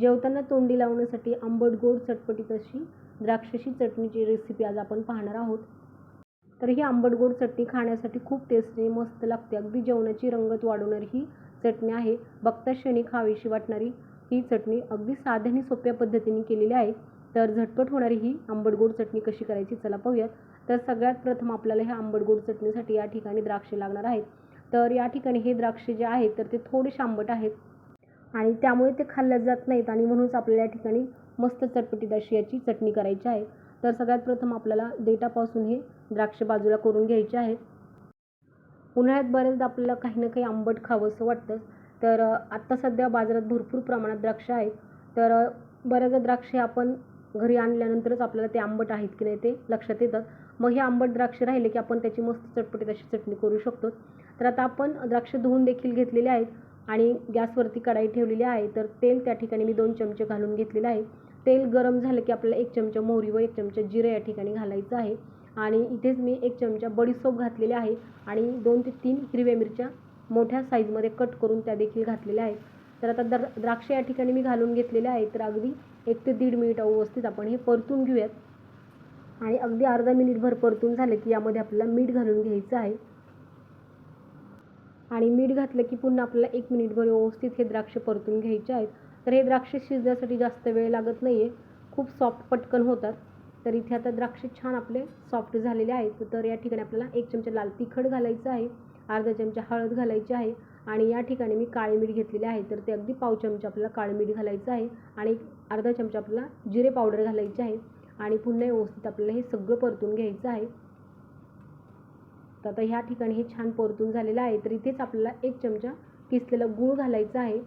जेवताना तोंडी लावण्यासाठी आंबट गोड चटपटीत अशी द्राक्षाची चटणीची रेसिपी आज आपण पाहणार आहोत. तर ही आंबट गोड चटणी खाण्यासाठी खूप टेस्टी मस्त लागते. अगदी जेवणाची रंगत वाढवणारी ही चटणी आहे. बघता क्षणी खावीशी वाटणारी ही चटणी अगदी साध्या आणि सोप्या पद्धतीने केलेली आहे. तर झटपट होणारी ही आंबट गोड चटणी कशी करायची चला पाहूयात. तर सगळ्यात प्रथम आपल्याला ह्या आंबट गोड चटणीसाठी या ठिकाणी द्राक्षे लागणार आहेत. तर या ठिकाणी हे द्राक्षे जे आहेत तर ते थोडेसे आंबट आहेत. आणि त्यामुळे ते खाल्ल्या जात नाहीत. आणि म्हणूनच आपल्याला या ठिकाणी मस्त चटपटीत अशी याची चटणी करायची आहे. तर सगळ्यात प्रथम आपल्याला देठापासून हे द्राक्ष बाजूला करून घ्यायचे आहेत उन्हाळ्यात बऱ्याचदा आपल्याला काही ना काही आंबट खावं असं वाटतं. तर आत्ता सध्या बाजारात भरपूर प्रमाणात द्राक्ष आहेत. तर बऱ्याचदा द्राक्षे आपण घरी आणल्यानंतरच आपल्याला ते आंबट आहेत की नाही ते लक्षात येतात मग हे आंबट द्राक्ष राहिले की आपण त्याची मस्त चटपटीत अशी चटणी करू शकतो. तर आता आपण द्राक्ष धुवून देखील घेतलेले आहेत. आणि गॅसवरती कढाई ठेवलेली आहे. तर तेल त्या ठिकाणी मी दोन चमचे घालून घेतलेलं आहे. तेल गरम झालं की आपल्याला एक चमचा मोहरी व एक चमचा जिरं या ठिकाणी घालायचं आहे. आणि इथेच मी एक चमचा बडीसोप घातलेले आहे आणि दोन ते तीन हिरव्या मिरच्या मोठ्या साईजमध्ये कट करून त्या देखील घातलेल्या आहेत. तर आता दर द्राक्ष या ठिकाणी मी घालून घेतलेले आहे तर अगदी एक ते दीड मिनिट व्यवस्थित आपण हे परतून घेऊयात. आणि अगदी अर्धा मिनिटभर परतून झाले की यामध्ये आपल्याला मीठ घालून घ्यायचं आहे. आणि मीठ घातलं की पुन्हा आपल्याला एक मिनिटभर व्यवस्थित हे द्राक्ष परतून घ्यायचे आहेत. तर हे द्राक्ष शिजण्यासाठी जास्त वेळ लागत नाही आहे खूप सॉफ्ट पटकन होतात. तर इथे आता द्राक्ष छान आपले सॉफ्ट झालेले आहेत. तर या ठिकाणी आपल्याला एक चमचा लाल तिखट घालायचं आहे. अर्धा चमचा हळद घालायची आहे. आणि या ठिकाणी मी काळे मीठ घेतलेले आहे. तर ते अगदी पाव चमचा आपल्याला काळं मीठ घालायचं आहे. आणि एक अर्धा चमचा आपल्याला जिरे पावडर घालायचे आहे. आणि पुन्हा व्यवस्थित आपल्याला हे सगळं परतून घ्यायचं आहे. तर आता ह्या ठिकाणी हे छान परतून झालेलं आहे तर इथेच आपल्याला एक चमचा किसलेला गूळ घालायचा आहे.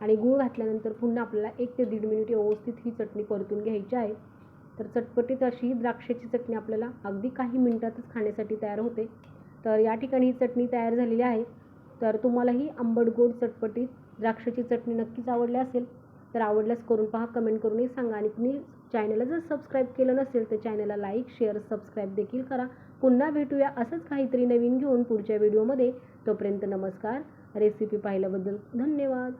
आणि गूळ घातल्यानंतर पुन्हा आपल्याला एक ते दीड मिनिट व्यवस्थित ही चटणी परतून घ्यायची आहे. तर चटपटीत अशी द्राक्षाची चटणी आपल्याला अगदी काही मिनटातच खाण्यासाठी तयार होते. तर या ठिकाणी ही चटणी तयार झालेली आहे. तर तुम्हालाही आंबट गोड चटपटीत द्राक्षाची चटणी नक्कीच आवडली असेल. तर आवडल्यास करून पहा कमेंट करूनही सांगा. आणि तुम्ही चॅनलला जर सबस्क्राईब केलं नसेल तर चॅनलला लाईक शेअर सबस्क्राईब देखील करा. पुन्हा भेटूया असंच काहीतरी नवीन घेऊन पुढच्या व्हिडिओमध्ये तोपर्यंत नमस्कार. रेसिपी पाहिल्याबद्दल धन्यवाद.